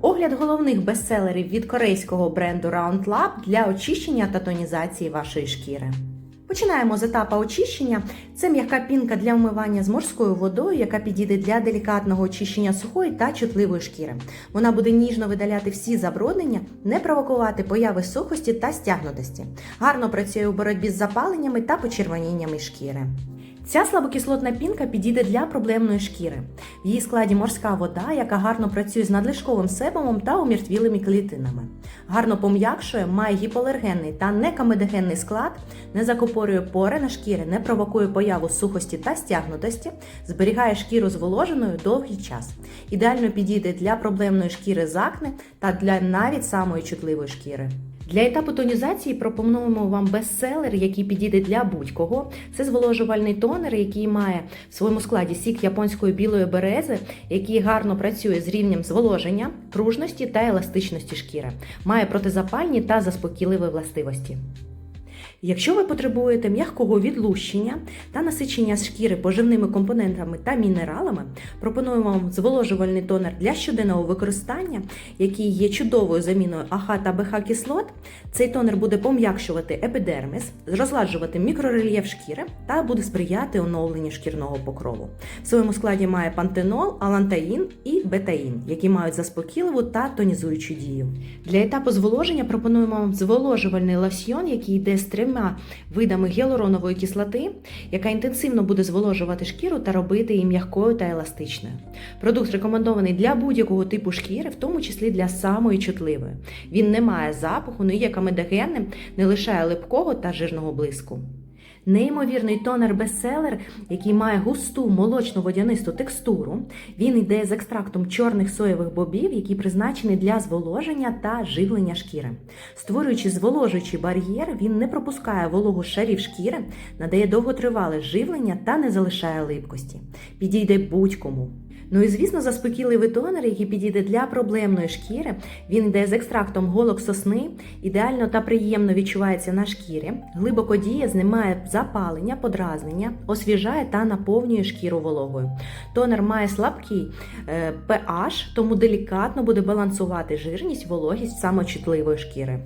Огляд головних бестселерів від корейського бренду Round Lab для очищення та тонізації вашої шкіри. Починаємо з етапу очищення. Це м'яка пінка для вмивання з морською водою, яка підійде для делікатного очищення сухої та чутливої шкіри. Вона буде ніжно видаляти всі забруднення, не провокувати появи сухості та стягнутості. Гарно працює у боротьбі з запаленнями та почервоніннями шкіри. Ця слабокислотна пінка підійде для проблемної шкіри. В її складі морська вода, яка гарно працює з надлишковим себумом та умертвілими клітинами. Гарно пом'якшує, має гіпоалергенний та некамедогенний склад, не закупорює пори на шкірі, не провокує появу сухості та стягнутості, зберігає шкіру зволоженою довгий час. Ідеально підійде для проблемної шкіри з акне та для навіть самої чутливої шкіри. Для етапу тонізації пропонуємо вам бестселер, який підійде для будь-кого. Це зволожувальний тонер, який має в своєму складі сік японської білої берези, який гарно працює з рівнем зволоження, пружності та еластичності шкіри. Має протизапальні та заспокійливі властивості. Якщо ви потребуєте м'якого відлущення та насичення шкіри поживними компонентами та мінералами, пропонуємо вам зволожувальний тонер для щоденного використання, який є чудовою заміною АХ та БХ кислот. Цей тонер буде пом'якшувати епідерміс, розладжувати мікрорельєф шкіри та буде сприяти оновленню шкірного покрову. В своєму складі має пантенол, алантаїн і бетаїн, які мають заспокійливу та тонізуючу дію. Для етапу зволоження пропонуємо вам зволожувальний лосьйон, який йде з трьома видами гіалуронової кислоти, яка інтенсивно буде зволожувати шкіру та робити її м'якою та еластичною. Продукт рекомендований для будь-якого типу шкіри, в тому числі для самої чутливої. Він не має запаху, не є камедогенним, не лишає липкого та жирного блиску. Неймовірний тонер-бестселер, який має густу молочну водянисту текстуру. Він йде з екстрактом чорних соєвих бобів, які призначені для зволоження та живлення шкіри. Створюючи зволожуючий бар'єр, він не пропускає вологу шарів шкіри, надає довготривале живлення та не залишає липкості. Підійде будь-кому. Ну і звісно, заспокійливий тонер, який підійде для проблемної шкіри. Він йде з екстрактом голок сосни, ідеально та приємно відчувається на шкірі, глибоко діє, знімає запалення, подразнення, освіжає та наповнює шкіру вологою. Тонер має слабкий е, pH, тому делікатно буде балансувати жирність, вологість самочутливої шкіри.